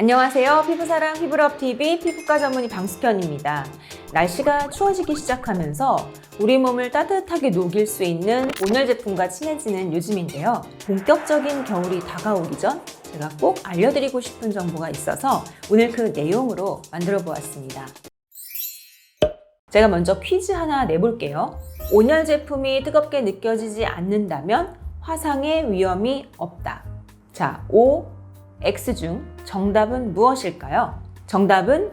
안녕하세요. 피부사랑 피부럽TV 피부과 전문의 방수현입니다. 날씨가 추워지기 시작하면서 우리 몸을 따뜻하게 녹일 수 있는 온열 제품과 친해지는 요즘인데요. 본격적인 겨울이 다가오기 전 제가 꼭 알려드리고 싶은 정보가 있어서 오늘 그 내용으로 만들어 보았습니다. 제가 먼저 퀴즈 하나 내볼게요. 온열 제품이 뜨겁게 느껴지지 않는다면 화상의 위험이 없다. 자, O, X 중 정답은 무엇일까요? 정답은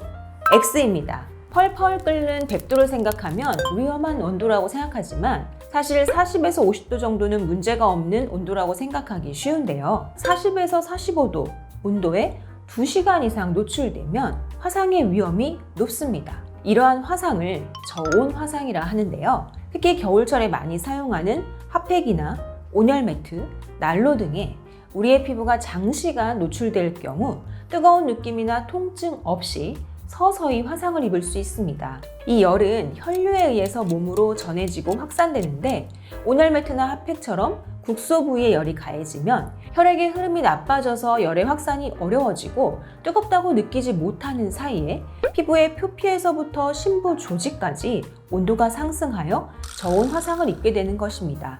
X입니다. 펄펄 끓는 100도를 생각하면 위험한 온도라고 생각하지만 사실 40에서 50도 정도는 문제가 없는 온도라고 생각하기 쉬운데요. 40에서 45도 온도에 2시간 이상 노출되면 화상의 위험이 높습니다. 이러한 화상을 저온 화상이라 하는데요. 특히 겨울철에 많이 사용하는 핫팩이나 온열 매트, 난로 등에 우리의 피부가 장시간 노출될 경우 뜨거운 느낌이나 통증 없이 서서히 화상을 입을 수 있습니다. 이 열은 혈류에 의해서 몸으로 전해지고 확산되는데 온열 매트나 핫팩처럼 국소 부위에 열이 가해지면 혈액의 흐름이 나빠져서 열의 확산이 어려워지고 뜨겁다고 느끼지 못하는 사이에 피부의 표피에서부터 심부 조직까지 온도가 상승하여 저온 화상을 입게 되는 것입니다.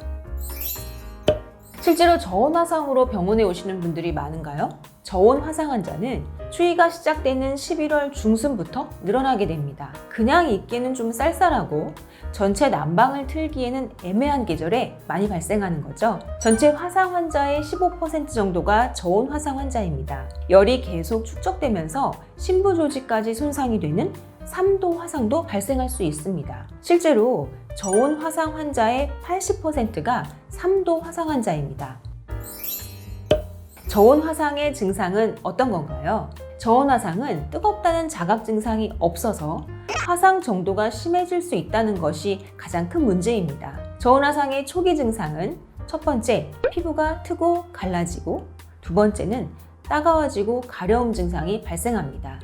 실제로 저온 화상으로 병원에 오시는 분들이 많은가요? 저온 화상 환자는 추위가 시작되는 11월 중순부터 늘어나게 됩니다. 그냥 입기는 좀 쌀쌀하고 전체 난방을 틀기에는 애매한 계절에 많이 발생하는 거죠. 전체 화상 환자의 15% 정도가 저온 화상 환자입니다. 열이 계속 축적되면서 심부 조직까지 손상이 되는 3도 화상도 발생할 수 있습니다. 실제로 저온 화상 환자의 80%가 3도 화상 환자입니다. 저온 화상의 증상은 어떤 건가요? 저온 화상은 뜨겁다는 자각 증상이 없어서 화상 정도가 심해질 수 있다는 것이 가장 큰 문제입니다. 저온 화상의 초기 증상은 첫 번째, 피부가 트고 갈라지고 두 번째는 따가워지고 가려움 증상이 발생합니다.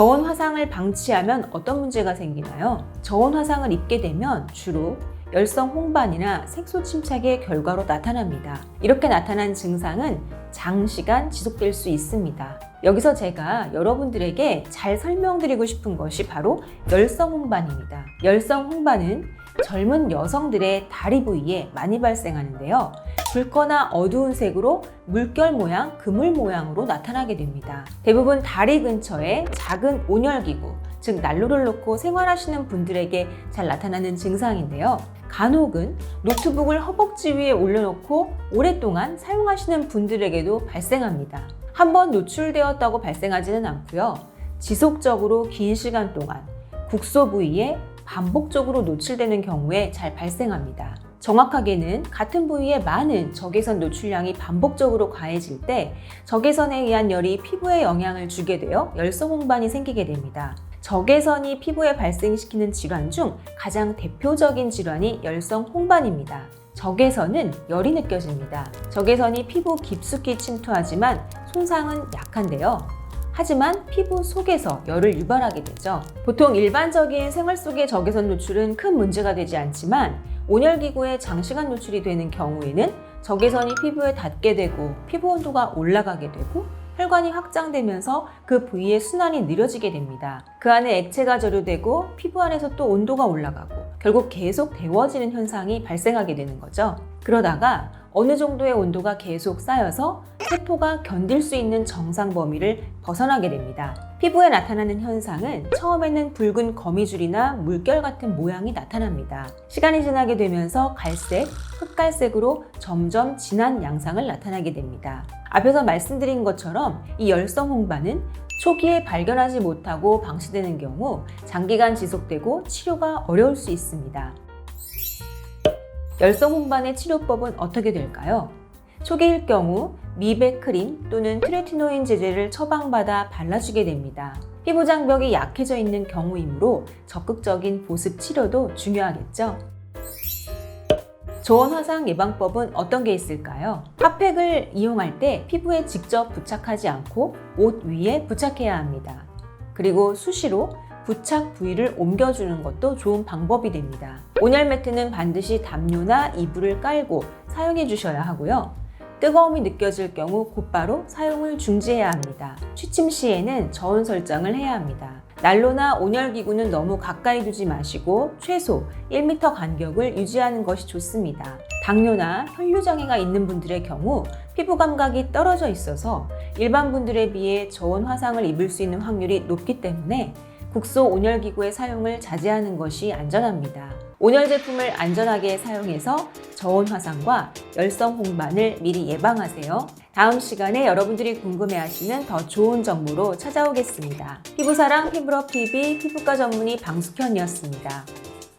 저온 화상을 방치하면 어떤 문제가 생기나요? 저온 화상을 입게 되면 주로 열성 홍반이나 색소 침착의 결과로 나타납니다. 이렇게 나타난 증상은 장시간 지속될 수 있습니다. 여기서 제가 여러분들에게 잘 설명드리고 싶은 것이 바로 열성 홍반입니다. 열성 홍반은 젊은 여성들의 다리 부위에 많이 발생하는데요. 붉거나 어두운 색으로 물결 모양, 그물 모양으로 나타나게 됩니다. 대부분 다리 근처에 작은 온열기구, 즉 난로를 놓고 생활하시는 분들에게 잘 나타나는 증상인데요. 간혹은 노트북을 허벅지 위에 올려놓고 오랫동안 사용하시는 분들에게도 발생합니다. 한번 노출되었다고 발생하지는 않고요. 지속적으로 긴 시간 동안 국소 부위에 반복적으로 노출되는 경우에 잘 발생합니다. 정확하게는 같은 부위에 많은 적외선 노출량이 반복적으로 가해질 때 적외선에 의한 열이 피부에 영향을 주게 되어 열성 홍반이 생기게 됩니다. 적외선이 피부에 발생시키는 질환 중 가장 대표적인 질환이 열성 홍반입니다. 적외선은 열이 느껴집니다. 적외선이 피부 깊숙이 침투하지만 손상은 약한데요. 하지만 피부 속에서 열을 유발하게 되죠. 보통 일반적인 생활 속의 적외선 노출은 큰 문제가 되지 않지만 온열기구에 장시간 노출이 되는 경우에는 적외선이 피부에 닿게 되고 피부 온도가 올라가게 되고 혈관이 확장되면서 그 부위의 순환이 느려지게 됩니다. 그 안에 액체가 저류되고 피부 안에서 또 온도가 올라가고 결국 계속 데워지는 현상이 발생하게 되는 거죠. 그러다가 어느 정도의 온도가 계속 쌓여서 세포가 견딜 수 있는 정상 범위를 벗어나게 됩니다. 피부에 나타나는 현상은 처음에는 붉은 거미줄이나 물결 같은 모양이 나타납니다. 시간이 지나게 되면서 갈색, 흑갈색으로 점점 진한 양상을 나타나게 됩니다. 앞에서 말씀드린 것처럼 이 열성 홍반은 초기에 발견하지 못하고 방치되는 경우 장기간 지속되고 치료가 어려울 수 있습니다. 열성 홍반의 치료법은 어떻게 될까요? 초기일 경우 미백 크림 또는 트레티노인 제제를 처방받아 발라주게 됩니다. 피부 장벽이 약해져 있는 경우이므로 적극적인 보습 치료도 중요하겠죠. 저온 화상 예방법은 어떤 게 있을까요? 핫팩을 이용할 때 피부에 직접 부착하지 않고 옷 위에 부착해야 합니다. 그리고 수시로 부착 부위를 옮겨주는 것도 좋은 방법이 됩니다. 온열 매트는 반드시 담요나 이불을 깔고 사용해 주셔야 하고요. 뜨거움이 느껴질 경우 곧바로 사용을 중지해야 합니다. 취침 시에는 저온 설정을 해야 합니다. 난로나 온열기구는 너무 가까이 두지 마시고 최소 1m 간격을 유지하는 것이 좋습니다. 당뇨나 혈류장애가 있는 분들의 경우 피부 감각이 떨어져 있어서 일반 분들에 비해 저온 화상을 입을 수 있는 확률이 높기 때문에 국소 온열기구의 사용을 자제하는 것이 안전합니다. 온열 제품을 안전하게 사용해서 저온 화상과 열성 홍반을 미리 예방하세요. 다음 시간에 여러분들이 궁금해하시는 더 좋은 정보로 찾아오겠습니다. 피부사랑 피부러 TV 피부과 전문의 방숙현이었습니다.